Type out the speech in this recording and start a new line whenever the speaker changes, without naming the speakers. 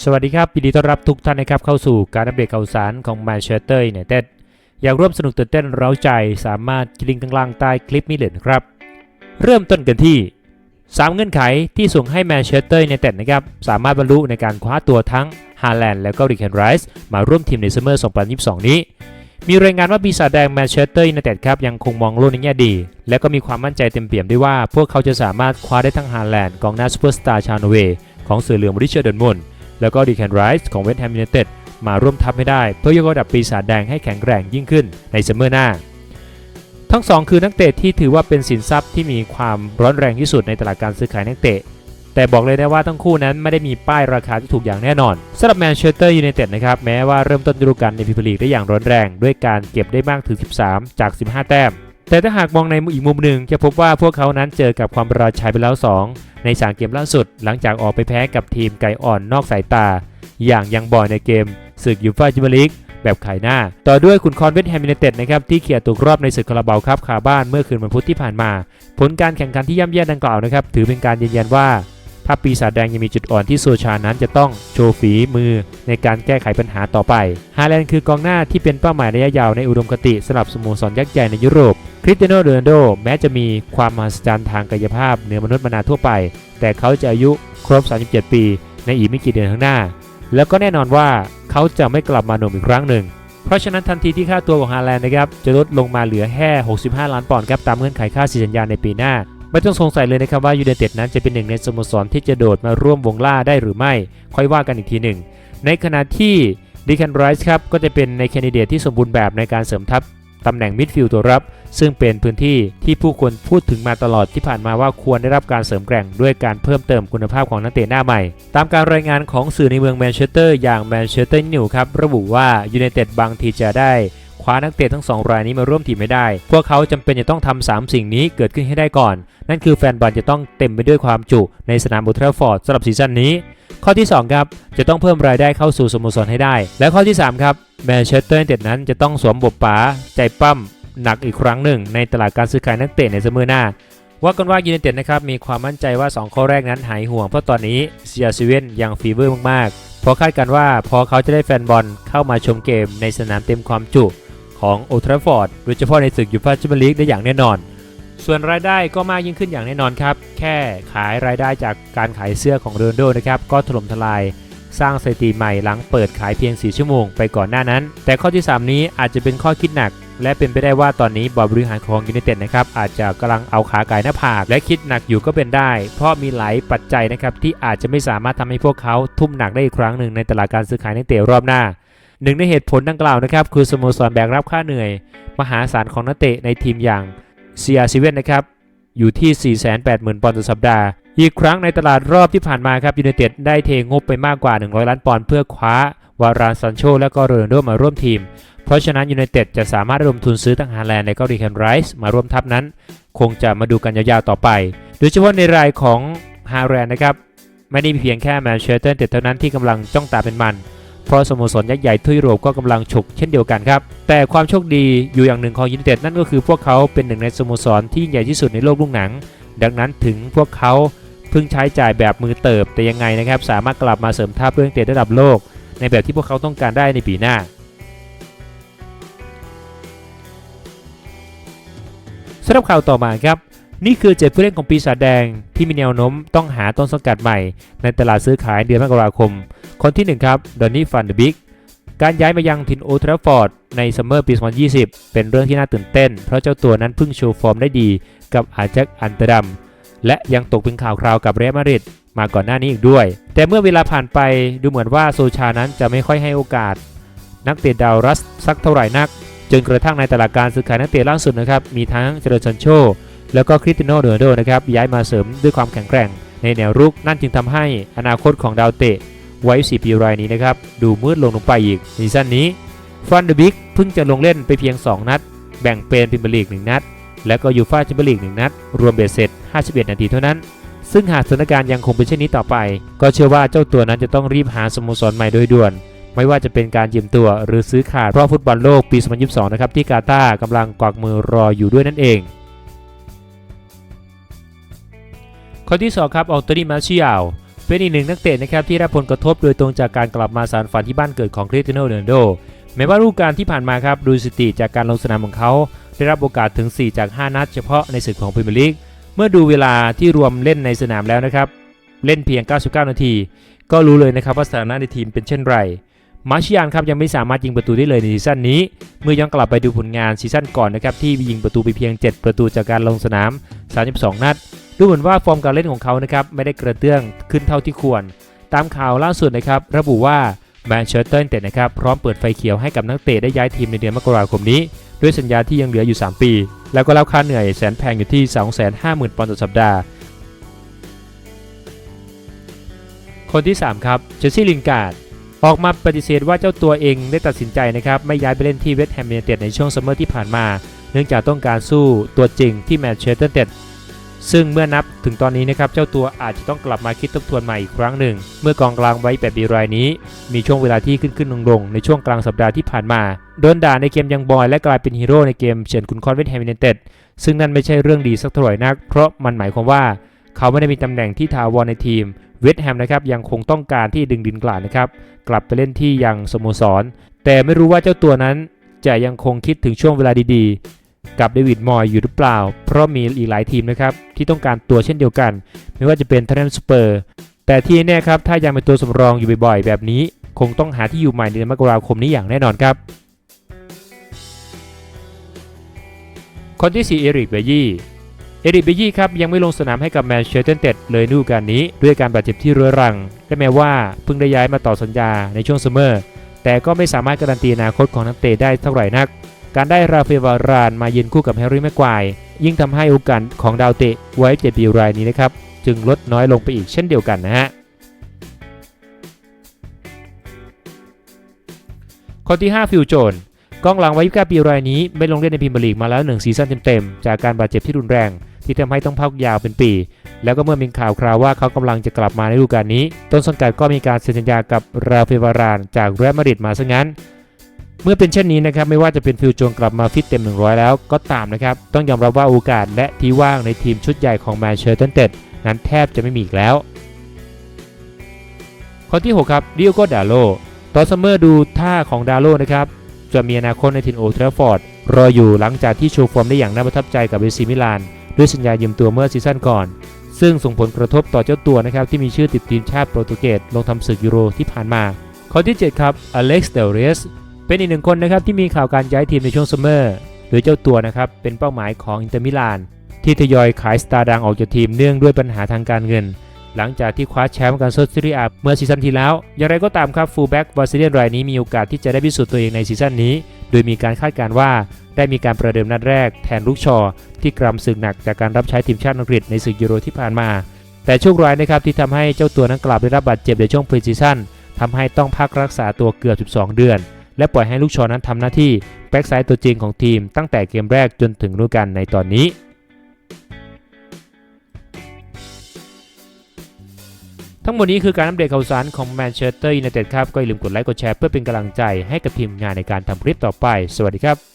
สวัสดีครับยินดีต้อนรับทุกท่านนะครับเข้าสู่การอัปเดตข่าวสารของแมนเชสเตอร์ยูไนเต็ดอยากร่วมสนุกตื่นเต้นเร้าใจสามารถคลิกข้างล่างใต้คลิปนี้เลยนะครับ เริ่มต้นกันที่ 3 เงื่อนไขที่ส่งให้แมนเชสเตอร์ยูไนเต็ดนะครับสามารถบรรลุในการคว้าตัวทั้งฮาแลนด์และก็ริกแคนไรส์มาร่วมทีมในซัมเมอร์ 2022 นี้ มีรายงานว่าปีศาจแดงแมนเชสเตอร์ยูไนเต็ดครับยังคงมองโลกในแง่ดี และก็มีความมั่นใจเต็มเปี่ยมได้ว่า พวกเขาจะสามารถคว้าได้ทั้งฮาแลนด์กองหน้าซูเปอร์สตาร์ชาวนเวย์ของเสือเหลืองริชอร์ดมุน แล้วก็ดีแคนไรส์ของเวสต์แฮมยูไนเต็ดมาร่วมทัพให้ได้ เพื่อยกระดับปีศาจแดงให้แข็งแกร่งยิ่งขึ้นในซัมเมอร์หน้า ทั้งสองคือนักเตะที่ถือว่าเป็นสินทรัพย์ที่มีความร้อนแรงที่สุดในตลาดการซื้อขายนักเตะ แต่บอกเลยนะว่าทั้งคู่นั้นไม่ได้มีป้ายราคาที่ถูกอย่างแน่นอนสำหรับแมนเชสเตอร์ยูไนเต็ดนะครับแม้ว่าเริ่มต้นฤดูกาลในพรีเมียร์ลีกได้อย่างร้อนแรง ด้วยการเก็บได้มากถึง 13 จาก 15 แต้ม แต่ถ้าหากมองในอีกมุมหนึ่งจะพบว่าพวกเขานั้นเจอกับความประหลาดชัยไปแล้ว 2 ในสังเกมล่าสุด หลังจากออกไปแพ้กับทีมไก่อ่อนนอกสายตา อย่างยังบอยในเกมศึกยูฟ่าจิมลิกแบบขายหน้า ต่อด้วยคุณคอนเวสต์แฮมินเต็ดนะครับที่เขี่ยตกรอบในศึกคาราบาวครับคาบ้านเมื่อคืนวันพุธที่ผ่านมา ผลการแข่งขันที่ย่ำแย่ดังกล่าวนะครับถือเป็นการยืนยันว่า ถ้าปีศาจแดงยังมีจุดอ่อนที่โซชานั้นจะต้องโชว์ฝีมือในการแก้ไขปัญหาต่อไป ฮาแลนด์คือกองหน้าที่เป็นเป้าหมายระยะยาวในอุดมคติสำหรับสโมสรยักษ์ใหญ่ในยุโรป คริสเตียโนโรนัลโดแม้จะมีความมหัศจรรย์ทางกายภาพเหนือมนุษย์มนาทั่วไป แต่เขาจะอายุครบ 37 ปี ในอีกไม่กี่เดือนข้างหน้า แล้วก็แน่นอนว่าเขาจะไม่กลับมาหนุ่มอีกครั้งหนึ่งเพราะฉะนั้นทันทีที่ค่าตัวของฮาแลนด์นะครับจะลดลงมาเหลือแค่ 65 ล้านปอนด์ครับตามเงื่อนไขค่าสัญญาในปีหน้า ไม่ต้องสงสัยเลยนะครับว่ายูไนเต็ดนั้นจะเป็นหนึ่งในสโมสรที่จะโดดมาร่วมวงล่าได้หรือไม่ ค่อยว่ากันอีกทีหนึ่ง ในขณะที่ดิคันไรส์ครับก็จะเป็นในแคนดิเดตที่สมบูรณ์แบบในการเสริมทัพตำแหน่งมิดฟิลด์ตัวรับ ซึ่งเป็นพื้นที่ที่ผู้คนพูดถึงมาตลอดที่ผ่านมาว่าควรได้รับการเสริมแกร่งด้วยการเพิ่มเติมคุณภาพของนักเตะหน้าใหม่ ตามการรายงานของสื่อในเมืองแมนเชสเตอร์อย่างแมนเชสเตอร์นิวครับระบุว่ายูไนเต็ดบางทีจะได้ คว้านักเตะทั้ง 2 รายนี้มาร่วมทีมไม่ได้ พวกเขาจำเป็นจะต้องทำ3สิ่งนี้เกิดขึ้นให้ได้ก่อน นั่นคือแฟนบอลจะต้องเต็มไปด้วยความจุในสนามบูทราฟอร์ดสำหรับซีซั่นนี้ ข้อที่ 2 ครับ จะต้องเพิ่มรายได้เข้าสู่สโมสรให้ได้ และข้อที่ 3 ครับแมนเชสเตอร์ยูไนเต็ดนั้นจะต้องสวมบทป๋าใจปั้มหนักอีกครั้งหนึ่ง ในตลาดการซื้อขายนักเตะในซัมเมอร์หน้าว่ากันว่ายูไนเต็ดนะครับมีความมั่นใจว่า 2 ข้อแรกนั้นหายห่วงเพราะตอนนี้เซียซเวนยังฟีเวอร์มากๆเพราะคาดกันว่าพอเขาจะได้แฟนบอลเข้ามาชมเกมในสนามเต็มความจุ ของโอทราฟอร์ดโดยเฉพาะในศึกยูฟ่าแชมเปี้ยนลีกได้อย่างแน่นอน ส่วนรายได้ก็มากยิ่งขึ้นอย่างแน่นอนครับ แค่ขายรายได้จากการขายเสื้อของโรนลโดนะครับ ก็ถล่มทลายสร้างสถิติใหม่หลังเปิดขายเพียง 4 ชั่วโมงไปก่อนหน้านั้น แต่ข้อที่ 3 นี้อาจจะเป็นข้อคิดหนัก และเป็นไปได้ว่าตอนนี้บอร์ดบริหารของยูไนเต็ดนะครับอาจจะกำลังเอาขาไก่หน้าผาก และคิดหนักอยู่ก็เป็นได้ เพราะมีหลายปัจจัยนะครับที่อาจจะไม่สามารถทำให้พวกเขาทุ่มหนักได้อีกครั้งหนึ่งในตลาดการซื้อขายในเตะรอบหน้า หนึ่งในเหตุผลดังกล่าวนะครับคือสโมสรแบกรับค่าเหนื่อย มหาศาลของนักเตะในทีมอย่างเซียซิเวนนะครับอยู่ที่ 480,000 ปอนด์ต่อสัปดาห์ อีกครั้งในตลาดรอบที่ผ่านมาครับยูไนเต็ดได้เทงบไปมากกว่า 100 ล้านปอนด์เพื่อคว้าวารานซันโชและก็โรนัลโดมาร่วมทีม เพราะฉะนั้นยูไนเต็ดจะสามารถระดมทุนซื้อทั้งฮาแลนด์และก็ดีแคนไรส์มาร่วมทัพนั้น คงจะมาดูกันยาวๆต่อไป โดยเฉพาะในรายของฮาแลนด์นะครับไม่ได้เพียงแค่แมนเชสเตอร์เต็ดเท่านั้นที่กำลังจ้องตาเป็นมัน เพราะสโมสรยักษ์ใหญ่ทั่วยุโรปก็กำลังฉกเช่นเดียวกันครับ แต่ความโชคดีอยู่อย่างหนึ่งของยูไนเต็ดนั่นก็คือพวกเขาเป็นหนึ่งในสโมสรที่ใหญ่ที่สุดในโลกลูกหนัง ดังนั้นถึงพวกเขาเพิ่งใช้จ่ายแบบมือเติบแต่ยังไงนะครับสามารถกลับมาเสริมทัพเรื่องเตะระดับโลก ในแบบที่พวกเขาต้องการได้ในปีหน้าสำหรับข่าวต่อมาครับ นี่คือเจ็ดผู้เล่นของปีศาจแดงที่มีแนวโน้มต้องหาต้นสังกัดใหม่ ในตลาดซื้อขายเดือนมกราคม คนที่ 1 ครับดอนนี่ฟันเดบิกการย้ายมายังทินโอทราฟอร์ดในซัมเมอร์ปี 2020 เป็นเรื่องที่น่าตื่นเต้น เพราะเจ้าตัวนั้นเพิ่งโชว์ฟอร์มได้ดีกับอาจ็คอันเตอร์ดัมและยังตกเป็นข่าวคราวกับเรอัลมาดริดมาก่อนหน้านี้อีกด้วย แต่เมื่อเวลาผ่านไปดูเหมือนว่าโซชานั้นจะไม่ค่อยให้โอกาส นักเตะดาวรัสสักเท่าไหร่นัก จนกระทั่งในตลาดการซื้อขายนักเตะล่าสุดนะครับมีทั้งเจอร์ชันโช แล้วก็คริสติโนโรนัลโดนะครับย้ายมาเสริมด้วยความแข็งแกร่ง ในแนวรุกนั่นจึงทำให้อนาคตของดาวเตะไวัย4ปีรายนี้นะครับดูมืดลงลงไปอีกซีซั่นนี้ฟันเดบิกเพิ่งจะลงเล่นไปเพียง 2 นัด แบ่งเป็นพรีเมียร์ลีก 1 นัด และก็ยูฟ่าแชมเปี้ยนลีก 1 นัด รวมเบ็ดเสร็จ 51 นาทีเท่านั้น ซึ่งหากสถานการณ์ยังคงเป็นเช่นนี้ต่อไป ก็เชื่อว่าเจ้าตัวนั้นจะต้องรีบหาสโมสรใหม่โดยด่วน ไม่ว่าจะเป็นการยืมตัวหรือซื้อขาดเพราะฟุตบอลโลกปี 2022 นะครับที่กาตาร์กำลังกวักมือรออยู่ด้วยนั่นเอง คนที่ 2 ครับออตโตนีมาชิอาลเป็นอีกหนึ่งนักเตะนะครับที่รับผลกระทบโดยตรงจากการกลับมาสารฝันที่บ้านเกิดของคริสเตียโนโรนัลโดแม้ว่าฤดูกาลที่ผ่านมาครับดูสติจากการลงสนามของเขา ได้รับโอกาสถึง 4 จาก 5 นัดเฉพาะในศึกของพรีเมียร์ลีกเมื่อดูเวลาที่รวมเล่นในสนามแล้วนะครับ เล่นเพียง 99 นาที ก็รู้เลยนะครับว่าสถานะในทีมเป็นเช่นไรมาร์ชิยานครับยังไม่สามารถยิงประตูได้เลยในซีซั่นนี้ เมื่อย้อนกลับไปดูผลงานซีซั่นก่อนนะครับที่ยิงประตูไปเพียง 7 ประตูจากการลงสนาม 32 นัด ดูเหมือนว่าฟอร์มการเล่นของเขานะครับไม่ได้กระเตื้องขึ้นเท่าที่ควร ตามข่าวล่าสุดนะครับระบุว่าแมนเชสเตอร์ยูไนเต็ดนะครับพร้อมเปิดไฟเขียวให้กับนักเตะได้ย้ายทีมในเดือนมกราคมนี้ ด้วยสัญญาที่ยังเหลืออยู่ 3 ปี แล้วก็รับค่าเหนื่อยแสนแพงอยู่ที่ 250,000 ปอนด์ต่อสัปดาห์ คนที่ 3 ครับเจสซี่ลินการ์ดออกมาปฏิเสธว่าเจ้าตัวเองได้ตัดสินใจนะครับไม่ย้ายไปเล่นที่เวสต์แฮมยูไนเต็ดในช่วงซัมเมอร์ที่ผ่านมา เนื่องจากต้องการสู้ตัวจริงที่แมนเชสเตอร์ยูไนเต็ด ซึ่งเมื่อนับถึงตอนนี้นะครับเจ้าตัวอาจจะต้องกลับมาคิดทบทวนใหม่อีกครั้งหนึ่ง เมื่อกองกลางไว้แบบบีรายนี้ มีช่วงเวลาที่ขึ้นขึ้นลงลงในช่วงกลางสัปดาห์ที่ผ่านมา โดนด่าในเกมยังบอยและกลายเป็นฮีโร่ในเกมเฉือนคุณคอนเวสต์แฮมยูไนเต็ดซึ่งนั่นไม่ใช่เรื่องดีสักเท่าไหร่นัก เพราะมันหมายความว่าเขาไม่ได้มีตำแหน่งที่ถาวรในทีม เวสต์แฮมนะครับยังคงต้องการที่ดึงดินกลาดนะครับกลับไปเล่นที่ยังสโมสร แต่ไม่รู้ว่าเจ้าตัวนั้นจะยังคงคิดถึงช่วงเวลาดี กับเดวิดมอยอยู่หรือเปล่า เพราะมีอีกหลายทีมนะครับที่ต้องการตัวเช่นเดียวกัน ไม่ว่าจะเป็นทันสเปอร์แต่ที่แน่ครับถ้ายังเป็นตัวสำรองอยู่บ่อยๆ แบบนี้ คงต้องหาที่อยู่ใหม่ในเดือนมกราคมนี้อย่างแน่นอนครับ คนที่4เอริกเบยี่เอริกเบยี่ครับยังไม่ลงสนามให้กับแมนเชสเตอร์ยูไนเต็ดเลยฤดูกาลนี้ ด้วยการบาดเจ็บที่เรื้อรังและแม้ว่าเพิ่งได้ย้ายมาต่อสัญญาในช่วงซัมเมอร์แต่ก็ไม่สามารถการันตีอนาคตของนักเตะได้เท่าไหร่นัก การได้ราเฟลวารานมายืนคู่กับแฮร์รี่แม็กควายยิ่งทำให้โอกาสของดาวเตะไว้เจ็ดปีรายนี้นะครับ จึงลดน้อยลงไปอีกเช่นเดียวกันนะฮะคนที่ 5 ฟิลโจนกองหลังวัย29ปีรายนี้ไม่ลงเล่นในพรีเมียร์ลีกมาแล้ว 1 ซีซั่นเต็มๆ จากการบาดเจ็บที่รุนแรง ที่ทำให้ต้องพักยาวเป็นปี แล้วก็เมื่อมีข่าวคราวว่าเขากำลังจะกลับมาในฤดูกาลนี้ ต้นสังกัดก็มีการเซ็นสัญญากับราเฟลวารานจากเรอัลมาดริดมาซะงั้น เมื่อเป็นเช่นนี้นะครับไม่ว่าจะเป็นฟิลจนกลับมาฟิตเต็ม 100 แล้วก็ตามนะครับ ต้องยอมรับว่าโอกาสและที่ว่างในทีมชุดใหญ่ของแมนเชสเตอร์นเต็ดนั้นแทบจะไม่มีอีกแล้ว คนที่ 6 ครับดิโอโกดาโลตอนซัมเมอร์ดูท่าของดาโลนะครับจะมีอนาคตในทีมโอทราฟฟอร์ดรออยู่หลังจากที่โชว์ฟอร์มได้อย่างน่าประทับใจกับเอซีมิลาน ด้วยสัญญายืมตัวเมื่อซีซั่นก่อน ซึ่งส่งผลกระทบต่อเจ้าตัวนะครับที่มีชื่อติดทีมชาติโปรตุเกสลงทำศึกยูโรที่ผ่านมา ข้อที่ 7 ครับอเล็กซ์เดลเรส เป็นอีกหนึ่งคนนะครับที่มีข่าวการย้ายทีมในช่วงซัมเมอร์โดยเจ้าตัวนะครับเป็นเป้าหมายของอินเตอร์มิลานที่ทยอยขายสตาร์ดังออกจากทีมเนื่องด้วยปัญหาทางการเงิน หลังจากที่คว้าแชมป์การโซซีรีอาเมื่อซีซั่นที่แล้ว อย่างไรก็ตามครับฟูลแบ็กบาซิเลียนรายนี้มีโอกาสที่จะได้พิสูจน์ตัวเองในซีซั่นนี้ โดยมีการคาดการณ์ว่าได้มีการประเดิมนัดแรกแทนลูกชอ ที่กรำศึกหนักจากการรับใช้ทีมชาติอังกฤษในศึกยูโรที่ผ่านมา แต่โชคร้ายนะครับที่ทำให้เจ้าตัวนั้นกลับได้รับบาดเจ็บในช่วงพรีซีซั่นทำให้ต้องพักรักษาตัวเกือบ 12 เดือน และปล่อยให้ลูกชอนั้นทำหน้าที่แบ็กซ้ายตัวจริงของทีมตั้งแต่เกมแรกจนถึงฤดูกาลในตอนนี้ทั้งหมดนี้คือการอัปเดตข่าวสารของแมนเชสเตอร์ยูไนเต็ดครับ ก็อย่าลืมกดไลค์กดแชร์เพื่อเป็นกำลังใจให้กับทีมงานในการทำคลิปต่อไป สวัสดีครับ